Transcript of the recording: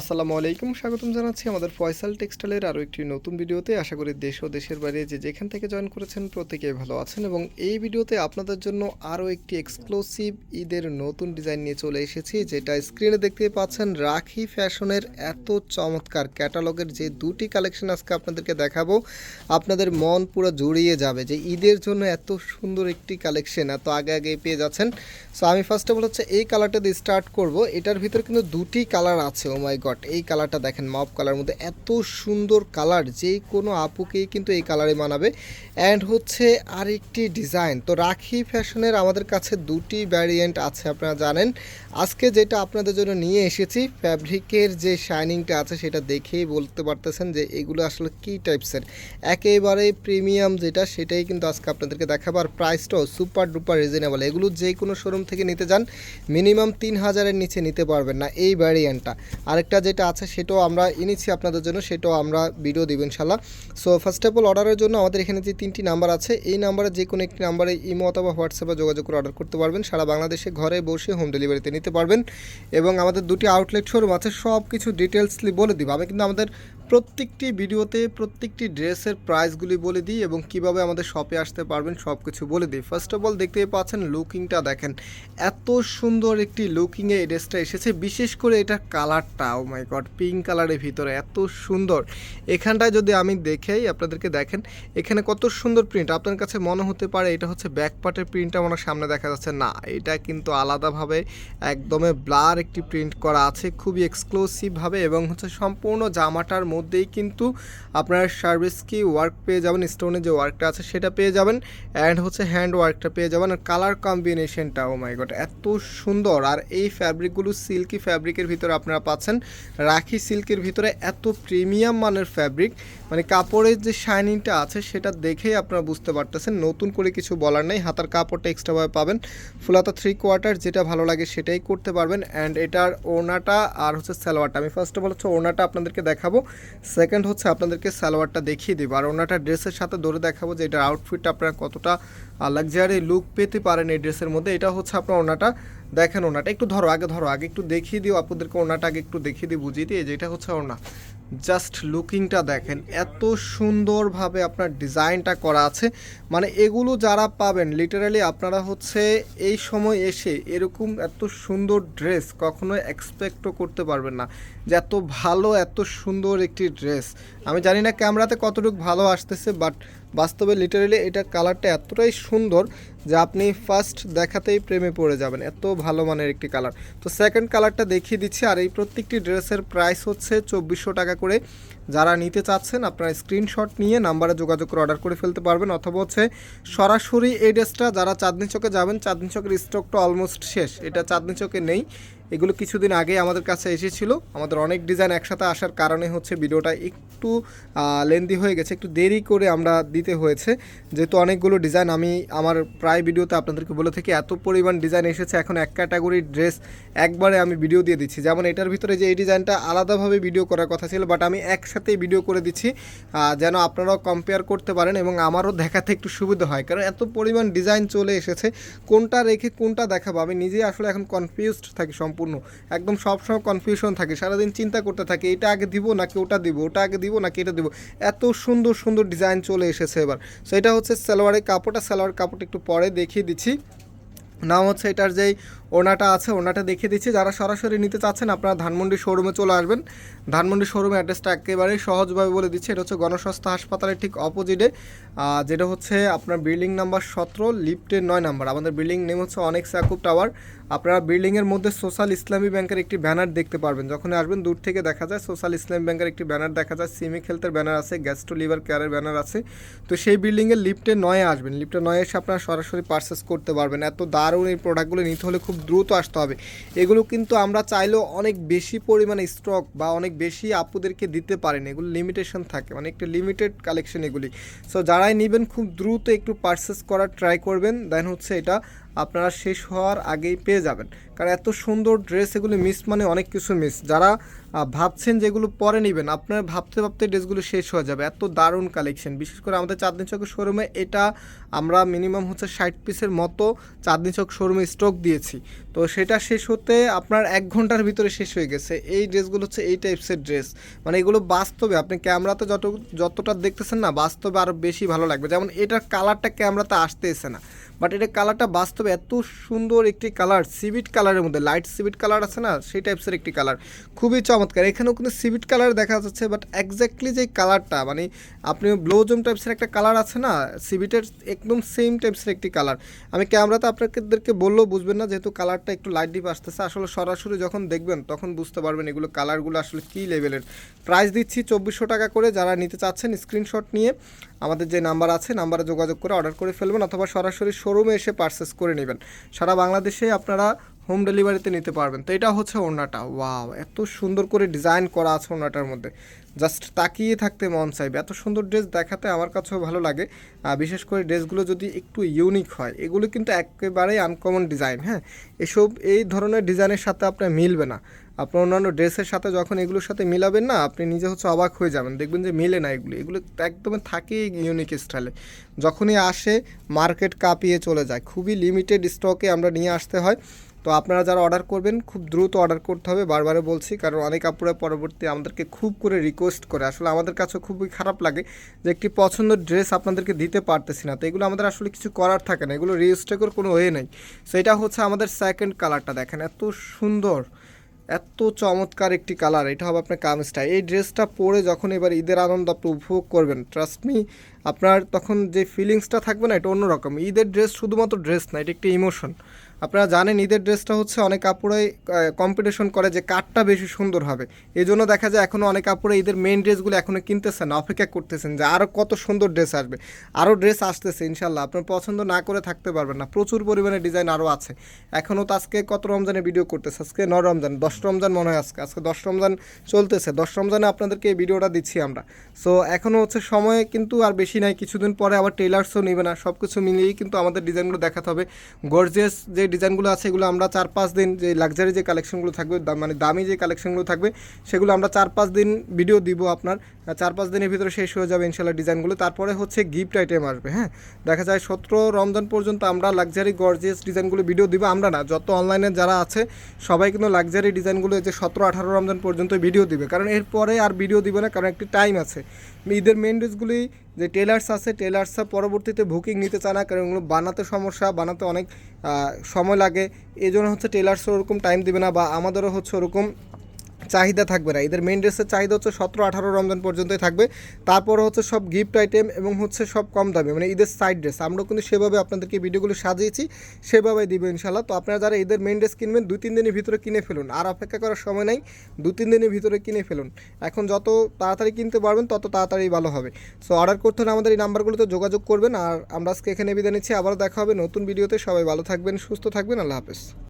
আসসালামু আলাইকুম, স্বাগতম জানাচ্ছি আমাদের ফয়সাল টেক্সটাইলের আরও একটি নতুন ভিডিওতে। আশা করি দেশ ও দেশের বাইরে যে যেখান থেকে জয়েন করেছেন প্রত্যেকে ভালো আছেন এবং এই ভিডিওতে আপনাদের জন্য আরও একটি এক্সক্লুসিভ ঈদের নতুন ডিজাইন নিয়ে চলে এসেছি, যেটা স্ক্রিনে দেখতে পাচ্ছেন রাখি ফ্যাশনের এত চমৎকার ক্যাটালগের যে দুটি কালেকশন আজকে আপনাদেরকে দেখাবো। আপনাদের মন পুরো জুড়িয়ে যাবে যে ঈদের জন্য এত সুন্দর একটি কালেকশন এত আগে আগে পেয়ে যাচ্ছেন। সো আমি ফার্স্ট অফ অল হচ্ছে এই কালারটা দিয়ে স্টার্ট করব। এটার ভিতর কিন্তু দুটি কালার আছে ও মাই গড এই কালারটা দেখেন মপ কালার মধ্যে এত সুন্দর কালার যে কোনো আপুকেই কিন্তু এই কালারে মানাবে। অ্যান্ড হচ্ছে আরেকটি ডিজাইন তো রাখি ফ্যাশনের আমাদের কাছে দুটি ভ্যারিয়েন্ট আছে, আপনারা জানেন। আজকে যেটা আপনাদের জন্য নিয়ে এসেছি ফ্যাব্রিকের যে শাইনিংটা আছে, সেটা দেখেই বলতে পারতেছেন যে এগুলো আসলে কী টাইপসের একেবারে প্রিমিয়াম যেটা, সেটাই কিন্তু আজকে আপনাদেরকে দেখাবো। আর প্রাইসটাও সুপার ডুপার রিজনেবল এগুলো যে কোনো শোরুম থেকে নিতে যান মিনিমাম তিন হাজারের নিচে নিতে পারবেন না, এই ভ্যারিয়েন্টটা আরেকটা যেটা আছে সেটাও আমরা এনেছি আপনাদের জন্য, সেটাও আমরা ভিডিও দিব ইনশাল্লাহ সো ফার্স্ট অফ অল অর্ডারের জন্য আমাদের এখানে যে তিনটি নাম্বার আছে, এই নাম্বারে যে কোনো একটি নাম্বারে ইমো অথবা হোয়াটসঅ্যাপে যোগাযোগ করে অর্ডার করতে পারবেন। সারা বাংলাদেশে ঘরে বসে হোম ডেলিভারিতে নিতে পারবেন। এবং আমাদের দুটি আউটলেট শোরুম আছে সব কিছু ডিটেলসলি বলে দিব। আমি কিন্তু আমাদের প্রত্যেকটি ভিডিওতে প্রত্যেকটি ড্রেসের প্রাইসগুলি বলে দিই এবং কীভাবে আমাদের শপে আসতে পারবেন সব কিছু বলে দিই। ফার্স্ট অফ অল দেখতেই পাচ্ছেন লুকিংটা দেখেন। এত সুন্দর একটি লুকিংয়ে এই ড্রেসটা এসেছে। বিশেষ করে এটা কালারটা মাই গড পিঙ্ক কালারের ভিতরে এত সুন্দর। এখানটায় যদি আমি দেখেই আপনাদেরকে দেখেন, এখানে কত সুন্দর প্রিন্ট আপনার কাছে মনে হতে পারে এটা হচ্ছে ব্যাক পার্টের প্রিন্টটা আমার সামনে দেখা যাচ্ছে। না, এটা কিন্তু আলাদাভাবে একদমই ব্লার একটি প্রিন্ট করা আছে, খুবই এক্সক্লুসিভভাবে এবং হচ্ছে সম্পূর্ণ জামাটার মধ্যেই কিন্তু আপনার সার্ভিস কি ওয়ার্ক পেয়ে যাবেন স্টোনের যে ওয়ার্কটা আছে সেটা পেয়ে যাবেন অ্যান্ড হচ্ছে হ্যান্ড ওয়ার্কটা পেয়ে যাবেন। আর কালার কম্বিনেশনটা ও মাই গড এত সুন্দর। আর এই ফ্যাব্রিকগুলো সিল্কি ফ্যাব্রিকের ভিতরে আপনারা পাচ্ছেন। রাখি সিল্কের ভিতরে এত প্রিমিয়াম মানের ফ্যাব্রিক মানে কাপড়ের যে শাইনিংটা আছে সেটা দেখেই আপনারা বুঝতে পারতেছেন। নতুন করে কিছু বলার নেই, হাতার কাপড়টা এক্সট্রাভাবে পাবেন। ফুলাতা থ্রি কোয়ার্টার যেটা ভালো লাগে সেটাই করতে পারবেন। অ্যান্ড এটার ওনাটা আর হচ্ছে সালোয়ারটা। আমি ফার্স্ট অফ অল হচ্ছে ওড়নাটা আপনাদেরকে দেখাবো। সেকেন্ড হচ্ছে আপনাদেরকে সালোয়ারটা দেখিয়ে দেবো। আর ওনাটা ড্রেসের সাথে ধরে দেখাবো যে এটার আউটফিটটা আপনারা কতটা লাক্সারি লুক পেতে পারেন এই ড্রেসের মধ্যে। এটা হচ্ছে আপনার ওনাটা দেখেন ওনাটা। একটু ধরো, আগে ধরো, আগে একটু দেখিয়ে দিও আপনাদেরকে ওনাটা আগে একটু দেখিয়ে দিই, বুঝিয়ে দিই যেটা হচ্ছে ওনা জাস্ট লুকিংটা দেখেন, এত সুন্দরভাবে আপনার ডিজাইনটা করা আছে। মানে এগুলো যারা পাবেন লিটারালি আপনারা হচ্ছে এই সময় এসে এরকম এত সুন্দর ড্রেস কখনোই এক্সপেক্টও করতে পারবেন না। যে এত ভালো, এত সুন্দর একটি ড্রেস আমি জানি না ক্যামেরাতে কতটুকু ভালো আসতেছে বাট বাস্তবে লিটারালি এটা কালারটা এতটাই সুন্দর যে আপনি ফার্স্ট দেখাতেই প্রেমে পড়ে যাবেন। এত ভালো মানের একটি কালার তো সেকেন্ড কালারটা দেখিয়ে দিচ্ছি, আর এই প্রত্যেকটি ড্রেসের প্রাইস হচ্ছে চব্বিশশো টাকা করে। যারা নিতে চাচ্ছেন, আপনারা স্ক্রিনশট নিয়ে নাম্বারে যোগাযোগ করে অর্ডার করে ফেলতে পারবেন অথবা হচ্ছে সরাসরি এই ড্রেসটা যারা চাঁদনি চকে যাবেন, চাঁদনি চকের স্টকটা অলমোস্ট শেষ। এটা চাঁদনি চকে নেই। এগুলো কিছুদিন আগে আমাদের কাছে এসেছিল। আমাদের অনেক ডিজাইন একসাথে আসার কারণে হচ্ছে ভিডিওটা একটু লেন্দি হয়ে গেছে। একটু দেরি করে আমরা দিতে হয়েছে। যেহেতু অনেকগুলো ডিজাইন আমি আমার প্রায় ভিডিওতে আপনাদেরকে বলে থাকি, এত পরিমাণ ডিজাইন এসেছে। এখন এক ক্যাটাগরির ড্রেস একবারে আমি ভিডিও দিয়ে দিচ্ছি। যেমন এটার ভিতরে যে এই ডিজাইনটা আলাদাভাবে ভিডিও করার কথা ছিল বাট আমি একসাথেই ভিডিও করে দিচ্ছি যেন আপনারাও কম্পেয়ার করতে পারেন এবং আমারও দেখাতে একটু সুবিধা হয়। কারণ এত পরিমাণ ডিজাইন চলে এসেছে, কোনটা রেখে কোনটা দেখাবো? আমি নিজেই আসলে এখন কনফিউজড থাকি সম্পূর্ণ। একদম সবসময় কনফিউশন থাকে, সারাদিন চিন্তা করতে থাকি, এটা আগে দিব নাকি ওটা দিব, ওটা আগে দিব নাকি এটা দিব? এত সুন্দর সুন্দর ডিজাইন চলে এসেছে এবার। সো এটা হচ্ছে সালোয়ারের কাপড়টা সালোয়ার কাপড়টা একটু পরে দেখিয়ে দিচ্ছি। নাম হচ্ছে এটার যেই ওনাটা আছে, ওনাটা দেখিয়ে দিচ্ছি। যারা সরাসরি নিতে চাচ্ছেন, আপনারা ধানমন্ডি শোরুমে চলে আসবেন। ধানমন্ডি শোরুমে অ্যাড্রেসটা একেবারেই সহজভাবে বলে দিচ্ছি। এটা হচ্ছে গণস্বাস্থ্য হাসপাতালের ঠিক অপোজিটে। যেটা হচ্ছে আপনার বিল্ডিং নাম্বার সতেরো, লিফটের নয় নাম্বার। আমাদের বিল্ডিং নেম হচ্ছে অনেক সাকুব টাওয়ার। আপনারা বিল্ডিংয়ের মধ্যে সোশ্যাল ইসলামী ব্যাংকের একটি ব্যানার দেখতে পারবেন। যখন আসবেন, দূর থেকে দেখা যায় সোশ্যাল ইসলামী ব্যাংকের একটি ব্যানার দেখা যায়। সিমিক হেলথের ব্যানার আছে, গ্যাস্ট্রো লিভার কেয়ারের ব্যানার আছে। তো সেই বিল্ডিংয়ের লিফটে নয়ে আসবেন। লিফটে নয়ে এসে আপনারা সরাসরি পারচেস করতে পারবেন। এত দারুণ এই প্রোডাক্টগুলো নিতে হলে খুব দ্রুত আসতে হবে। এগুলো কিন্তু আমরা চাইলেও অনেক বেশি পরিমাণে স্টক বা অনেক বেশি আপুদেরকে দিতে পারেন। এগুলো লিমিটেশন থাকে মানে একটা লিমিটেড কালেকশন এগুলি। সো যারাই নেবেন, খুব দ্রুত একটু পারচেস করার ট্রাই করবেন। দেন হচ্ছে এটা আপনারা শেষ হওয়ার আগেই পেয়ে যাবেন। কারণ এত সুন্দর ড্রেস এগুলো মিস মানে অনেক কিছু মিস যারা ভাবছেন যেগুলো পরে নেবেন, আপনারা ভাবতে ভাবতে ড্রেসগুলো শেষ হয়ে যাবে। এত দারুণ কালেকশন বিশেষ করে আমাদের চাঁদনি চকের শোরুমে এটা আমরা মিনিমাম হচ্ছে ষাট পিসের মতো চাঁদনি চক শোরুমে স্টক দিয়েছি। তো সেটা শেষ হতে আপনার এক ঘণ্টার ভিতরে শেষ হয়ে গেছে। এই ড্রেসগুলো হচ্ছে এই টাইপসের ড্রেস মানে এগুলো বাস্তবে, আপনি ক্যামেরাতে যত, যতটা দেখতেছেন না, বাস্তবে আরও বেশি ভালো লাগবে। যেমন এটার কালারটা ক্যামেরাতে আসতেছে না। বাট এটা কালারটা বাস্তবে এত সুন্দর একটি কালার সিভিট কালারের মধ্যে লাইট সিভিট কালার আছে না? সেই টাইপসের একটি কালার খুবই চমৎকার। এখানেও কিন্তু সিভিট কালার দেখা যাচ্ছে বাট এক্স্যাক্টলি যে কালারটা মানে আপনি ব্লোজম টাইপসের একটা কালার আছে না সিভিটের একদম সেম টাইপসের একটি কালার আমি ক্যামেরাতে আপনাদেরকে বললেও বুঝবেন না, যেহেতু কালারটা একটু লাইট ডিপ আসতেছে, আসলে সরাসরি যখন দেখবেন, তখন বুঝতে পারবেন এগুলো কালারগুলো আসলে কী লেভেলের প্রাইস দিচ্ছি চব্বিশশো টাকা করে, যারা নিতে চাচ্ছেন স্ক্রিনশট নিয়ে, আমাদের যে নাম্বার আছে নাম্বারে যোগাযোগ করে অর্ডার করে ফেলবেন, অথবা সরাসরি শোরুমে এসে পারচেস করে নেবেন। সারা বাংলাদেশে আপনারা হোম ডেলিভারিতে নিতে পারবেন। তো এটা হচ্ছে ওড়নাটা। ওয়াও এত সুন্দর করে ডিজাইন করা আছে ওড়নাটার মধ্যে। জাস্ট তাকিয়ে থাকতে মন চাইবে। এত সুন্দর ড্রেস দেখাতে আমার কাছেও ভালো লাগে। বিশেষ করে ড্রেসগুলো যদি একটু ইউনিক হয়, এগুলো কিন্তু একেবারেই আনকমন ডিজাইন হ্যাঁ? এসব, এই ধরনের ডিজাইনের সাথে আপনার মিলবে না। আপনার অন্যান্য ড্রেসের সাথে যখন এগুলোর সাথে মিলাবেন না, আপনি নিজে হচ্ছে অবাক হয়ে যাবেন। দেখবেন যে মিলে না এগুলো। এগুলো একদমই থাকেই ইউনিক স্টাইলে যখনই আসে মার্কেট কাঁপিয়ে চলে যায়। খুবই লিমিটেড স্টকে আমরা নিয়ে আসতে হয়। তো আপনারা যারা অর্ডার করবেন, খুব দ্রুত অর্ডার করতে হবে। বারবারে বলছি, কারণ অনেক আপুরা পরবর্তী আমাদেরকে খুব করে রিকোয়েস্ট করে। আসলে আমাদের কাছে খুবই খারাপ লাগে যে একটি পছন্দের ড্রেস আপনাদেরকে দিতে পারতেছি না। তো এগুলো আমাদের আসলে কিছু করার থাকে না। এগুলো রিস্টেকের কোনো ওয়ে নেই। সো এটা হচ্ছে আমাদের সেকেন্ড কালারটা দেখেন এত সুন্দর। এত চমৎকার একটি কালার এটা হবে আপনার কামিজটা এই ড্রেসটা পরে যখন এবার ঈদের আনন্দ আপনি উপভোগ করবেন ট্রাস্ট মি আপনার তখন যে ফিলিংসটা থাকবে না, এটা অন্যরকম। ঈদের ড্রেস শুধুমাত্র ড্রেস না, এটা একটি ইমোশন আপনারা জানেন, ঈদের ড্রেসটা হচ্ছে অনেক কাপড়ে কম্পিটিশন করে যে কাঠটা বেশি সুন্দর হবে। এই জন্য দেখা যায় এখনও অনেক কাপড়ে ঈদের মেন ড্রেসগুলো এখনও কিনতেছেন না অপেক্ষা করতেছেন যে আরও কত সুন্দর ড্রেস আসবে। আরও ড্রেস আসতেছে ইনশাল্লাহ আপনার পছন্দ না করে থাকতে পারবেন না। প্রচুর পরিমাণে ডিজাইন আরও আছে। এখনও তো আজকে কত রমজানে ভিডিও করতেছে? আজকে ন রমজান, দশ রমজান মনে হয় আজকে। আজকে দশ রমজান চলতেছে। দশ রমজানে আপনাদেরকে এই ভিডিওটা দিচ্ছি আমরা। সো এখনও হচ্ছে সময় কিন্তু আর বেশি নাই, কিছুদিন পরে আবার টেলার্সও নেবে না। সব কিছু মিলিয়েই কিন্তু আমাদের ডিজাইনগুলো দেখাতে হবে। গর্জিয়াস যে ডিজাইনগুলো আছে, এগুলো আমরা চার পাঁচ দিন যে লাক্সারি যে কালেকশনগুলো থাকবে মানে দামি যে কালেকশনগুলো থাকবে, সেগুলো আমরা চার পাঁচ দিন ভিডিও দিব আপনার। চার পাঁচ দিনের ভিতরে শেষ হয়ে যাবে ইনশাল্লাহ ডিজাইনগুলো তারপরে হচ্ছে গিফট আইটেম আসবে হ্যাঁ? দেখা যায় সতেরো রমজান পর্যন্ত আমরা লাক্সারি গর্জিয়াস ডিজাইনগুলো ভিডিও দিব আমরা না। যত অনলাইনে যারা আছে, সবাই কিন্তু লাক্সারি ডিজাইনগুলো যে সতেরো, আঠারো রমজান পর্যন্ত ভিডিও দিবে। কারণ এরপরে আর ভিডিও দিবে না, কারণ একটি টাইম আছে। ঈদের মেন ড্রেসগুলি যে টেলার্স আছে টেলার্সরা পরবর্তীতে বুকিং নিতে চায় না, কারণ ওগুলো বানাতে সমস্যা, বানাতে অনেক সময় লাগে। এই জন্য হচ্ছে টেলার্সও ওরকম টাইম দেবে না বা আমাদেরও হচ্ছে ওরকম চাহিদা থাকবে না। এদের মেন ড্রেসের চাহিদা হচ্ছে সতেরো আঠারো রমজান পর্যন্তই থাকবে। তারপর হচ্ছে সব গিফট আইটেম এবং হচ্ছে সব কম দামে মানে ঈদের সাইড ড্রেস আমরা কিন্তু সেভাবে আপনাদেরকে ভিডিওগুলো সাজিয়েছি সেভাবে দিব ইনশাল্লাহ তো আপনারা যারা ঈদের মেন ড্রেস কিনবেন, দুই, তিন দিনের ভিতরে কিনে ফেলুন। আর অপেক্ষা করার সময় নাই দু তিন দিনের ভিতরে কিনে ফেলুন। এখন যত তাড়াতাড়ি কিনতে পারবেন, তত তাড়াতাড়ি ভালো হবে। সো অর্ডার করতে হলে আমাদের এই নাম্বারগুলোতে যোগাযোগ করবেন। আর আমরা আজকে এখানে বিদায় নিচ্ছি। আবারও দেখা হবে নতুন ভিডিওতে সবাই ভালো থাকবেন, সুস্থ থাকবেন। আল্লাহ হাফেজ।